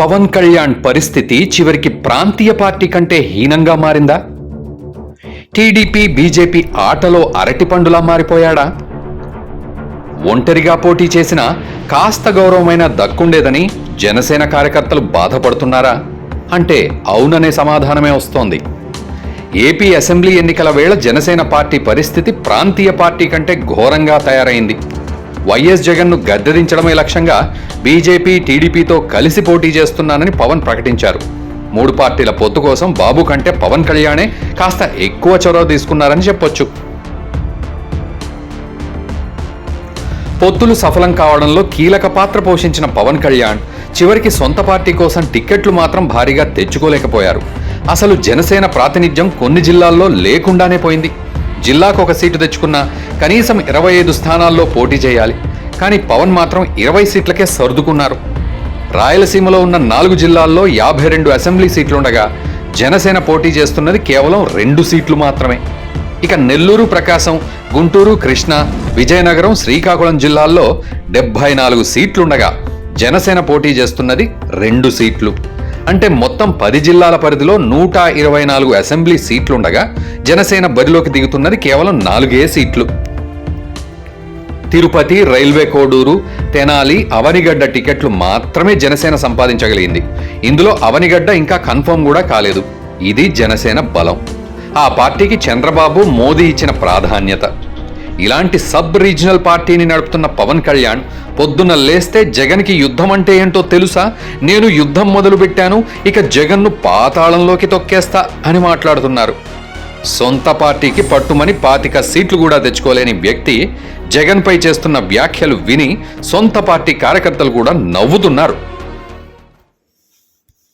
పవన్ కళ్యాణ్ పరిస్థితి చివరికి ప్రాంతీయ పార్టీ కంటే హీనంగా మారిందా? టీడీపీ బీజేపీ ఆటలో అరటిపండులా మారిపోయాడా? ఒంటరిగా పోటీ చేసిన కాస్త గౌరవమైన దక్కుండేదని జనసేన కార్యకర్తలు బాధపడుతున్నారా? అంటే అవుననే సమాధానమే వస్తోంది. ఏపీ అసెంబ్లీ ఎన్నికల వేళ జనసేన పార్టీ పరిస్థితి ప్రాంతీయ పార్టీ కంటే ఘోరంగా తయారైంది. వైఎస్ జగన్ను గద్దెదించడమే లక్ష్యంగా బీజేపీ టీడీపీతో కలిసి పోటీ చేస్తున్నానని పవన్ ప్రకటించారు. మూడు పార్టీల పొత్తు కోసం బాబు కంటే పవన్ కళ్యాణే కాస్త ఎక్కువ చొరవ తీసుకున్నారని చెప్పొచ్చు. పొత్తులు సఫలం కావడంలో కీలక పాత్ర పోషించిన పవన్ కళ్యాణ్ చివరికి సొంత పార్టీ కోసం టిక్కెట్లు మాత్రం భారీగా తెచ్చుకోలేకపోయారు. అసలు జనసేన ప్రాతినిధ్యం కొన్ని జిల్లాల్లో లేకుండానే పోయింది. జిల్లాకు ఒక సీటు తెచ్చుకున్నా కనీసం ఇరవై ఐదు స్థానాల్లో పోటీ చేయాలి. కానీ పవన్ మాత్రం ఇరవై సీట్లకే సర్దుకున్నారు. రాయలసీమలో ఉన్న నాలుగు జిల్లాల్లో యాభై రెండు అసెంబ్లీ సీట్లుండగా జనసేన పోటీ చేస్తున్నది కేవలం రెండు సీట్లు మాత్రమే. ఇక నెల్లూరు ప్రకాశం గుంటూరు కృష్ణా విజయనగరం శ్రీకాకుళం జిల్లాల్లో డెబ్బై నాలుగు సీట్లుండగా జనసేన పోటీ చేస్తున్నది రెండు సీట్లు. అంటే మొత్తం పది జిల్లాల పరిధిలో నూట ఇరవై నాలుగు అసెంబ్లీ సీట్లుండగా జనసేన బరిలోకి దిగుతున్నది కేవలం నాలుగే సీట్లు. తిరుపతి రైల్వే కోడూరు తెనాలి అవనిగడ్డ టికెట్లు మాత్రమే జనసేన సంపాదించగలిగింది. ఇందులో అవనిగడ్డ ఇంకా కన్ఫర్మ్ కూడా కాలేదు. ఇది జనసేన బలం. ఆ పార్టీకి చంద్రబాబు మోదీ ఇచ్చిన ప్రాధాన్యత. ఇలాంటి సబ్ రీజనల్ పార్టీని నడుపుతున్న పవన్ కళ్యాణ్ పొద్దున్న లేస్తే జగన్కి యుద్ధం అంటే ఏంటో తెలుసా? నేను యుద్ధం మొదలుపెట్టాను ఇక జగన్ను పాతాళంలోకి తొక్కేస్తా అని మాట్లాడుతున్నారు. సొంత పార్టీకి పట్టుమని పాతిక సీట్లు కూడా తెచ్చుకోలేని వ్యక్తి జగన్పై చేస్తున్న వ్యాఖ్యలు విని సొంత పార్టీ కార్యకర్తలు కూడా నవ్వుతున్నారు.